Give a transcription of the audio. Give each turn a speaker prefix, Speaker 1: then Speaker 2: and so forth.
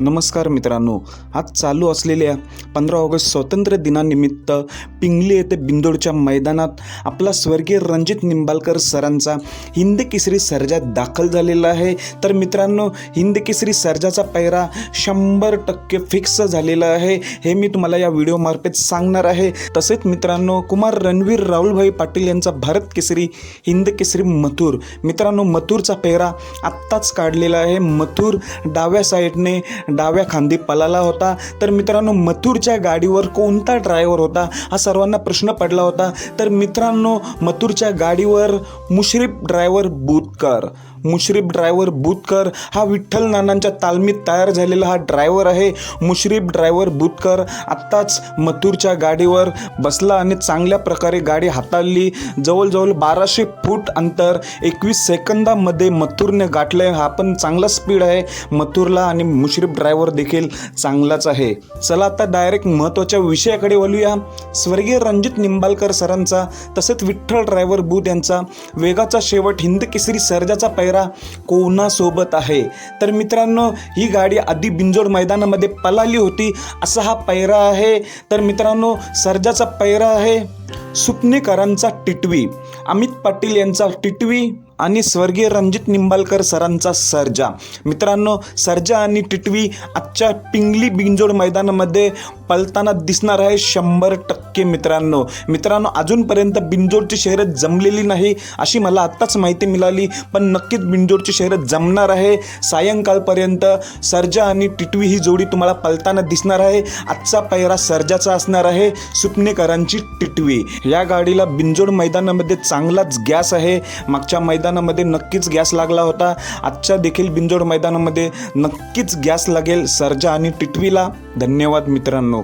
Speaker 1: नमस्कार मित्रांनो आज चालू असलेल्या पंधरा ऑगस्ट स्वातंत्र्य दिनानिमित्त पिंगली येथे बिंदोडच्या मैदानात आपला स्वर्गीय रणजित निंबाळकर सरांचा हिंद केसरी सर्जा दाखल झालेला आहे. तर मित्रांनो हिंद केसरी सर्जाचा पैरा शंभर टक्के फिक्स झालेला आहे. हे मी तुम्हाला या व्हिडिओमार्फत सांगणार आहे. तसेच मित्रांनो कुमार रणवीर राहुलभाई पाटील यांचा भारत केसरी हिंद केसरी मथुर. मित्रांनो मथुरचा पेहरा आत्ताच काढलेला आहे. मथुर डाव्या साईडने डाव्या खांदी पलाला होता. तर मित्रांनो मथुरच्या गाडीवर कोणता ड्रायव्हर होता? हा सर्वांना प्रश्न पडला होता. तर मित्रांनो मथुरच्या गाडीवर मुश्रीफ ड्रायव्हर बुतकर. मुश्रीफ ड्रायव्हर बुतकर हा विठ्ठल नानांच्या तालमीत तयार झालेला हा ड्रायव्हर आहे. मुश्रीफ ड्रायव्हर बुतकर आत्ताच मथुरच्या गाडीवर बसला आणि चांगल्या प्रकारे गाडी हाताळली. जवळजवळ बाराशे फूट अंतर एकवीस सेकंदामध्ये मथुरने गाठलं हा पण चांगला स्पीड आहे मथुरला आणि मुश्रीफ ड्रायव्हर देखील चांगलाच आहे. चला आता डायरेक्ट महत्त्वाच्या विषयाकडे वळूया. स्वर्गीय रणजित निंबाळकर सरांचा तसेच विठ्ठल ड्रायव्हर बूथ यांचा वेगाचा शेवट हिंद केसरी सर्जाचा पैरा कोणासोबत आहे? तर मित्रांनो ही गाडी आधी बिंजोड मैदानामध्ये पलाली होती असा हा पैरा आहे. तर मित्रांनो सर्जाचा पैरा आहे सुपनेकरांचा टिटवी. अमित पाटील यांचा टिटवी. आणि स्वर्गीय रणजित निंबाळकर सरांचा सर्जा. मित्रांनो सर्जा आणि टिटवी आजच्या पिंगली बिंजोड मैदानामध्ये पळताना दिसणार आहे शंभर टक्के मित्रांनो. मित्रांनो अजूनपर्यंत बिंजोडची शहरं जमलेली नाही अशी मला आत्ताच माहिती मिळाली पण नक्कीच बिंजोडची शहरं जमणार आहे. सायंकाळपर्यंत सर्जा आणि टिटवी ही जोडी तुम्हाला पळताना दिसणार आहे. आजचा पैरा सर्जाचा असणार आहे सुपनेकरांची टिटवी. या गाडीला बिंजोड मैदानामध्ये चांगलाच गॅस आहे. मागच्या मैदान मैदानामध्ये नक्कीच गॅस लागला होता. आजच्या देखील बिंजोड मैदानामध्ये नक्कीच गॅस लागेल. सर्जा आणि टिटवीला धन्यवाद मित्रांनो.